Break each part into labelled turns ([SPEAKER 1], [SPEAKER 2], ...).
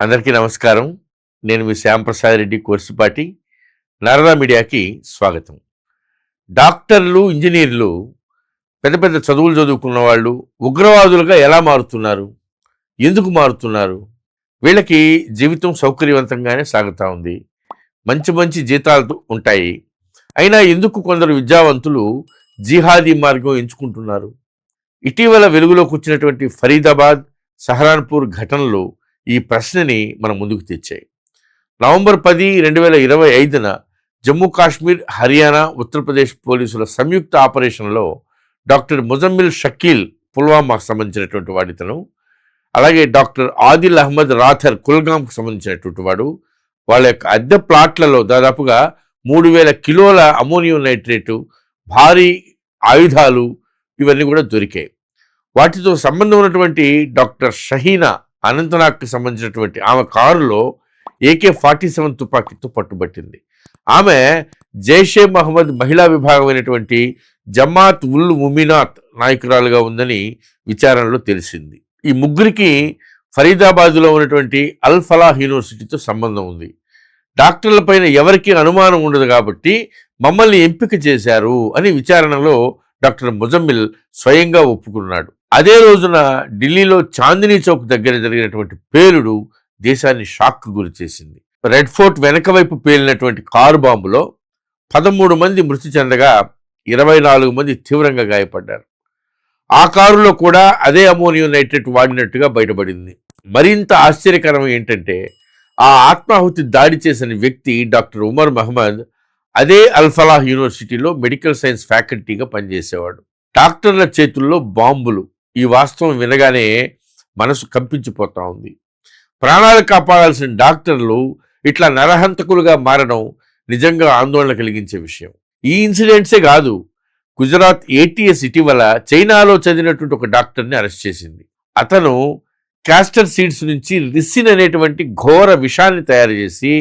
[SPEAKER 1] అందరికీ నమస్కారం. నేను మీ శ్యాంప్రసాద్ రెడ్డి కోర్సుపాటి. నారదా మీడియాకి స్వాగతం. డాక్టర్లు ఇంజనీర్లు పెద్ద పెద్ద చదువులు చదువుకున్న వాళ్ళు ఉగ్రవాదులుగా ఎలా మారుతున్నారు? ఎందుకు మారుతున్నారు? వీళ్ళకి జీవితం సౌకర్యవంతంగానే సాగుతూ ఉంది. మంచి మంచి జీతాలు ఉంటాయి. అయినా ఎందుకు కొందరు విద్యావంతులు జిహాదీ మార్గం ఎంచుకుంటున్నారు? ఇటీవల వెలుగులోకి వచ్చినటువంటి ఫరీదాబాద్ సహరాన్పూర్ ఘటనలు ఈ ప్రశ్నని మన ముందుకు తెచ్చాయి. నవంబర్ పది రెండు వేల ఇరవై ఐదున జమ్మూ కాశ్మీర్ హర్యానా ఉత్తరప్రదేశ్ పోలీసుల సంయుక్త ఆపరేషన్లో డాక్టర్ ముజమ్మిల్ షకీల్ పుల్వామాకు సంబంధించినటువంటి వాడితను అలాగే డాక్టర్ ఆదిల్ అహ్మద్ రాథర్ కుల్గాంకు సంబంధించినటువంటి వాడు. వాళ్ళ యొక్క అద్దె ప్లాట్లలో దాదాపుగా మూడు వేల కిలోల అమోనియం నైట్రేటు భారీ ఆయుధాలు ఇవన్నీ కూడా దొరికాయి. వాటితో సంబంధం ఉన్నటువంటి డాక్టర్ షహీనా అనంతనాగ్కి సంబంధించినటువంటి ఆమె కారులో ఏకే ఫార్టీ సెవెన్ తుపాకీతో పట్టుబట్టింది. ఆమె జైషే మహమ్మద్ మహిళా విభాగమైనటువంటి జమాత్ ఉల్ ముమినాత్ నాయకురాలుగా ఉందని విచారణలో తెలిసింది. ఈ ముగ్గురికి ఫరీదాబాద్లో ఉన్నటువంటి అల్ ఫలాహ్ యూనివర్సిటీతో సంబంధం ఉంది. డాక్టర్లపైన ఎవరికీ అనుమానం ఉండదు కాబట్టి మమ్మల్ని ఎంపిక చేశారు అని విచారణలో డాక్టర్ ముజమ్మిల్ స్వయంగా ఒప్పుకున్నాడు. అదే రోజున ఢిల్లీలో చాందినీ చౌక్ దగ్గర జరిగినటువంటి పేలుడు దేశాన్ని షాక్ గురి చేసింది. రెడ్ ఫోర్ట్ వెనక వైపు పేలినటువంటి కారు బాంబులో పదమూడు మంది మృతి చెందగా ఇరవై నాలుగు మంది తీవ్రంగా గాయపడ్డారు. ఆ కారులో కూడా అదే అమోనియం నైట్రేట్ వాడినట్టుగా బయటపడింది. మరింత ఆశ్చర్యకరం ఏంటంటే ఆ ఆత్మాహుతి దాడి చేసిన వ్యక్తి డాక్టర్ ఉమర్ మహమ్మద్ అదే అల్ఫలాహ్ యూనివర్సిటీలో మెడికల్ సైన్స్ ఫ్యాకల్టీగా పనిచేసేవాడు. డాక్టర్ల చేతుల్లో బాంబులు ఈ వాస్తవం వినగానే మనసు కంపించిపోతా ఉంది. ప్రాణాలు కాపాడాల్సిన డాక్టర్లు ఇట్లా నరహంతకులుగా మారడం నిజంగా ఆందోళన కలిగించే విషయం. ఈ ఇన్సిడెంట్సే కాదు. గుజరాత్ ఏటీఎస్ ఇటీవల చైనాలో చదివినటువంటి ఒక డాక్టర్ని అరెస్ట్ చేసింది. అతను క్యాస్టర్ సీడ్స్ నుంచి రిసిన్ అనేటువంటి ఘోర విషాన్ని తయారు చేసి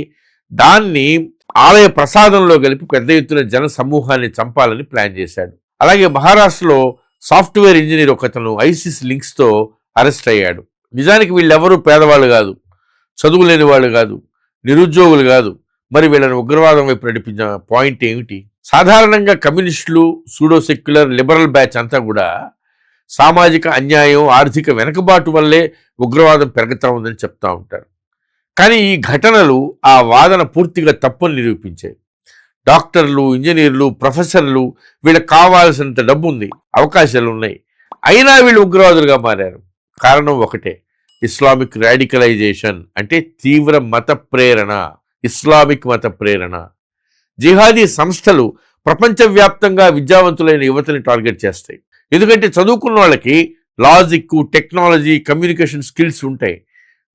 [SPEAKER 1] దాన్ని ఆలయ ప్రసాదంలో కలిపి పెద్ద ఎత్తున జన సమూహాన్ని చంపాలని ప్లాన్ చేశాడు. అలాగే మహారాష్ట్రలో సాఫ్ట్వేర్ ఇంజనీర్ ఒకతను ఐసిస్ లింక్స్తో అరెస్ట్ అయ్యాడు. నిజానికి వీళ్ళెవరూ పేదవాళ్ళు కాదు చదువు లేని వాళ్ళు కాదు నిరుద్యోగులు కాదు. మరి వీళ్ళని ఉగ్రవాదం వైపు నడిపించిన పాయింట్ ఏమిటి? సాధారణంగా కమ్యూనిస్టులు సూడో సెక్యులర్ లిబరల్ బ్యాచ్ అంతా కూడా సామాజిక అన్యాయం ఆర్థిక వెనుకబాటు వల్లే ఉగ్రవాదం పెరుగుతూ ఉందని చెప్తూ ఉంటారు. కానీ ఈ ఘటనలు ఆ వాదన పూర్తిగా తప్పుని నిరూపించాయి. డాక్టర్లు ఇంజనీర్లు ప్రొఫెసర్లు వీళ్ళకి కావాల్సినంత డబ్బు ఉంది అవకాశాలు ఉన్నాయి. అయినా వీళ్ళు ఉగ్రవాదులుగా మారారు. కారణం ఒకటే ఇస్లామిక్ రాడికలైజేషన్ అంటే తీవ్ర మత ప్రేరణ ఇస్లామిక్ మత ప్రేరణ. జిహాదీ సంస్థలు ప్రపంచవ్యాప్తంగా విద్యావంతులైన యువతని టార్గెట్ చేస్తాయి. ఎందుకంటే చదువుకున్న వాళ్ళకి లాజిక్ టెక్నాలజీ కమ్యూనికేషన్ స్కిల్స్ ఉంటాయి.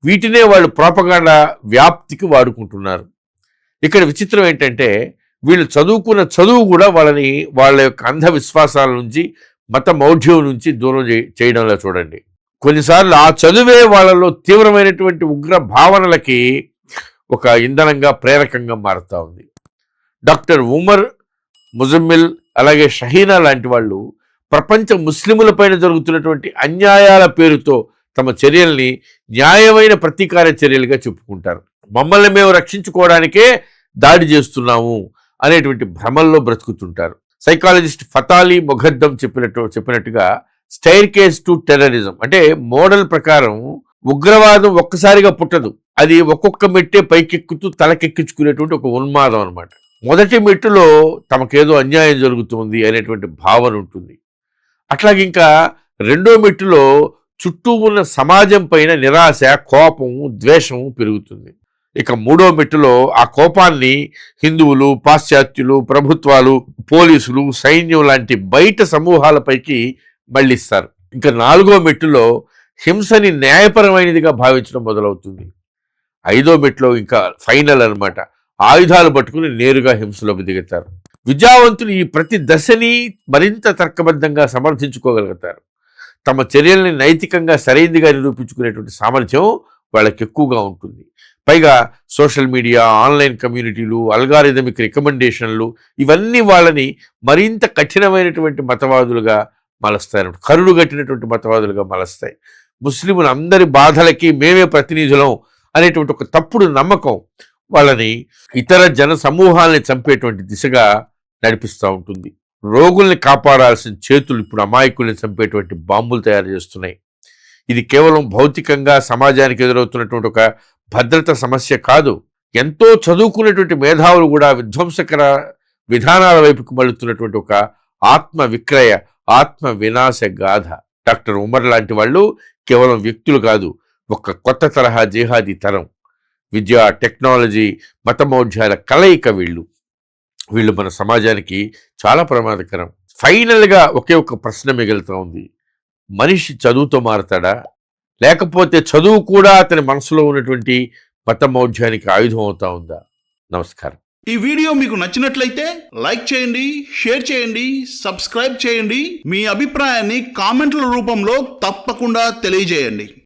[SPEAKER 1] వీటినే వాళ్ళు ప్రోపగాండా వ్యాప్తికి వాడుకుంటున్నారు. ఇక్కడ విచిత్రం ఏంటంటే వీళ్ళు చదువుకున్న చదువు కూడా వాళ్ళని వాళ్ళ యొక్క అంధవిశ్వాసాల నుంచి మత మౌఢ్యం నుంచి దూరం చేయడంలో చూడండి. కొన్నిసార్లు ఆ చదువే వాళ్ళలో తీవ్రమైనటువంటి ఉగ్ర భావనలకి ఒక ఇంధనంగా ప్రేరకంగా మారుతూ ఉంది. డాక్టర్ ఉమర్ ముజమ్మిల్ అలాగే షహీనా లాంటి వాళ్ళు ప్రపంచ ముస్లిములపైన జరుగుతున్నటువంటి అన్యాయాల పేరుతో తమ చర్యల్ని న్యాయమైన ప్రతీకార చర్యలుగా చెప్పుకుంటారు. మమ్మల్ని మేము రక్షించుకోవడానికే దాడి చేస్తున్నాము. అనేటువంటి భ్రమల్లో బ్రతుకుతుంటారు. సైకాలజిస్ట్ ఫతాలి మొఘద్దం చెప్పినట్టు చెప్పినట్టుగా స్టైర్ కేస్ టు టెర్రరిజం అంటే మోడల్ ప్రకారం ఉగ్రవాదం ఒక్కసారిగా పుట్టదు. అది ఒక్కొక్క మెట్టే పైకెక్కుతూ తలకెక్కించుకునేటువంటి ఒక ఉన్మాదం అనమాట మొదటి మెట్టులో తమకేదో అన్యాయం జరుగుతుంది అనేటువంటి భావన ఉంటుంది. అట్లాగే ఇంకా రెండో మెట్టులో చుట్టూ ఉన్న సమాజం పైన నిరాశ కోపం ద్వేషం పెరుగుతుంది. ఇక మూడో మెట్టులో ఆ కోపాన్ని హిందువులు పాశ్చాత్యులు ప్రభుత్వాలు పోలీసులు సైన్యం లాంటి బయట సమూహాలపైకి మళ్ళిస్తారు. ఇంకా నాలుగో మెట్టులో హింసని న్యాయపరమైనదిగా భావించడం మొదలవుతుంది. ఐదో మెట్లో ఇంకా ఫైనల్ అనమాట ఆయుధాలు పట్టుకుని నేరుగా హింసలోకి దిగుతారు విద్యావంతులు ఈ ప్రతి దశని మరింత తర్కబద్ధంగా సమర్థించుకోగలుగుతారు. తమ చర్యల్ని నైతికంగా సరైనదిగా నిరూపించుకునేటువంటి సామర్థ్యం వాళ్ళకి ఎక్కువగా ఉంటుంది. పైగా సోషల్ మీడియా ఆన్లైన్ కమ్యూనిటీలు అల్గారిథమిక్ రికమెండేషన్లు ఇవన్నీ వాళ్ళని మరింత కఠినమైనటువంటి మతవాదులుగా మలస్తాయి కరుడు కట్టినటువంటి మతవాదులుగా మలస్తాయి. ముస్లిములు అందరి బాధలకి మేమే ప్రతినిధులం అనేటువంటి ఒక తప్పుడు నమ్మకం వాళ్ళని ఇతర జన సమూహాలని చంపేటువంటి దిశగా నడిపిస్తూ ఉంటుంది. రోగుల్ని కాపాడాల్సిన చేతులు ఇప్పుడు అమాయకుల్ని చంపేటువంటి బాంబులు తయారు చేస్తున్నాయి. ఇది కేవలం భౌతికంగా సమాజానికి ఎదురవుతున్నటువంటి ఒక భద్రత సమస్య కాదు. ఎంతో చదువుకున్నటువంటి మేధావులు కూడా విధ్వంసకర విధానాల వైపుకు మళ్ళుతున్నటువంటి ఒక ఆత్మ విక్రయ ఆత్మ వినాశ గాథ. డాక్టర్ ఉమర్ లాంటి వాళ్ళు కేవలం వ్యక్తులు కాదు ఒక కొత్త తరహా జిహాదీ తరం. విద్య టెక్నాలజీ మతమౌఢ్యాల కలయిక వీళ్ళు. వీళ్ళు మన సమాజానికి చాలా ప్రమాదకరం. ఫైనల్గా ఒకే ఒక ప్రశ్న మిగులుతూ ఉంది. మనిషి చదువుతో మారతాడా? లేకపోతే చదువు కూడా అతని మనసులో ఉన్నటువంటి మతమౌఢ్యానికి ఆయుధం అవుతా ఉందా? నమస్కారం.
[SPEAKER 2] ఈ వీడియో మీకు నచ్చినట్లయితే లైక్ చేయండి షేర్ చేయండి సబ్స్క్రైబ్ చేయండి. మీ అభిప్రాయాన్ని కామెంట్ల రూపంలో తప్పకుండా తెలియజేయండి.